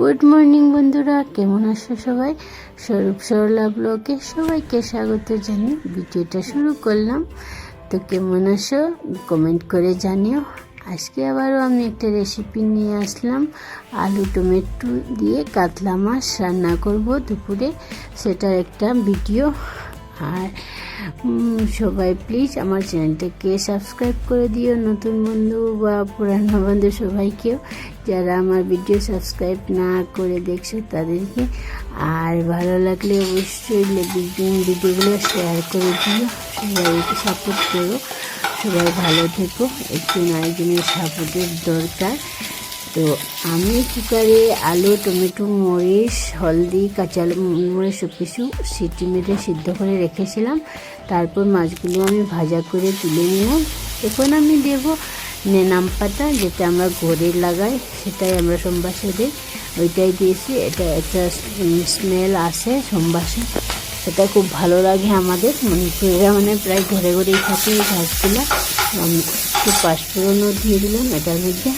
Good morning বন্ধুরা। কেমন আছো সবাই? স্বরূপ সরলা ব্লগে সবাইকে স্বাগত জানিয়ে ভিডিওটা শুরু করলাম। তো কেমন আছো? কমেন্ট করে জানিও। আজকে আবারও আমি একটা রেসিপি নিয়ে আসলাম। আলু, টমেটো দিয়ে কাতলা মাছ রান্না করব দুপুরে। সেটার একটা ভিডিও আর সবাই প্লিজ আমার চ্যানেলটাকে সাবস্ক্রাইব করে দিও, নতুন বন্ধু বা পুরানো বন্ধু সবাইকেও, যারা আমার ভিডিও সাবস্ক্রাইব না করে দেখছ তাদেরকে। আর ভালো লাগলে অবশ্যই ভিডিও- ভিডিওগুলো শেয়ার করে দিও, সবাইকে সাপোর্ট করো, সবাই ভালো থেকো, একজন আরেকজনের সাপোর্টের দরকার। তো আমি কুকারে আলু, টমেটো, মরিচ, হলদি, কাঁচা মরিচ সব কিছু সিটি মেরে সিদ্ধ করে রেখেছিলাম। তারপর মাছগুলো আমি ভাজা করে তুলে নিলাম। এখন আমি দেব নেনাম পাতা, যেটা আমরা ঘরে লাগাই, সেটাই আমরা সোমবাসে দিই ওইটাই দিয়েছি। এটা একটা স্মেল আসে সোমবাসে সেটা খুব ভালো লাগে আমাদের। মণিপুরেরা মানে প্রায় ঘরে ঘরেই থাকে এই আমি একটু পাঁচফোড়নও দিয়ে দিলাম এটার মধ্যে।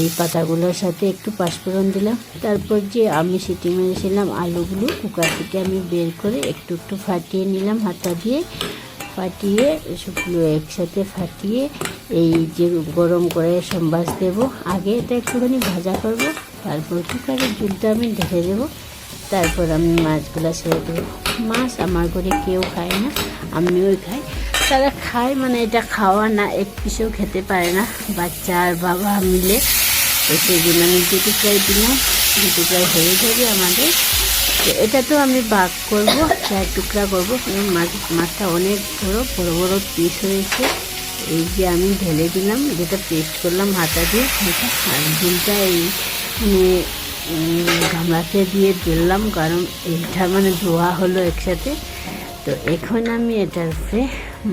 এই পাতাগুলোর সাথে একটু পাঁচফোড়ন দিলাম। তারপর যে আমি সিটি মেরেছিলাম আলুগুলো, কুকার থেকে আমি বের করে একটু একটু ফাটিয়ে নিলাম হাতা দিয়ে। ফাটিয়ে সবগুলো একসাথে ফাটিয়ে এই যে গরম করে সম্বাস দেব। আগে এটা একটুখানি ভাজা করব, তারপর কুকারের জুলটা আমি ঢেকে দেবো। তারপর আমি মাছগুলো ছেড়ে দেবো। মাছ আমার ঘরে কেউ খায় না, আমিও খাই। তারা খায় মানে এটা খাওয়া না, এক পিসেও খেতে পারে না। বাচ্চা আর বাবা মিলে তো সেই আমি দু টুকরাই দিলাম। দু টুকরাই হয়ে যাবে আমাদের। তো এটা তো আমি বাগ করব, চার টুকরা করব। মাছ, মাছটা অনেক বড়ো বড়ো বড়ো পিস হয়েছে। এই যে আমি ঢেলে দিলাম, যেটা পেস্ট করলাম হাতা দিয়ে। এটা আর ডিমটা এই গামলাতে দিয়ে দিলাম কারণ এইটা মানে ধোয়া হলো একসাথে। তো এখন আমি এটার উপরে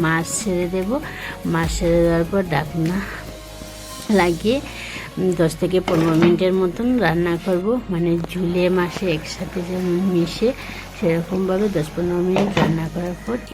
মাছ ছেড়ে দেব। মাছ ছেড়ে দেওয়ার পর ডাকনা লাগিয়ে দশ থেকে পনেরো মিনিটের মতন রান্না করব। মানে ঝুলে মাসে একসাথে যেমন মিশে সেরকমভাবে দশ পনেরো মিনিট রান্না করার পর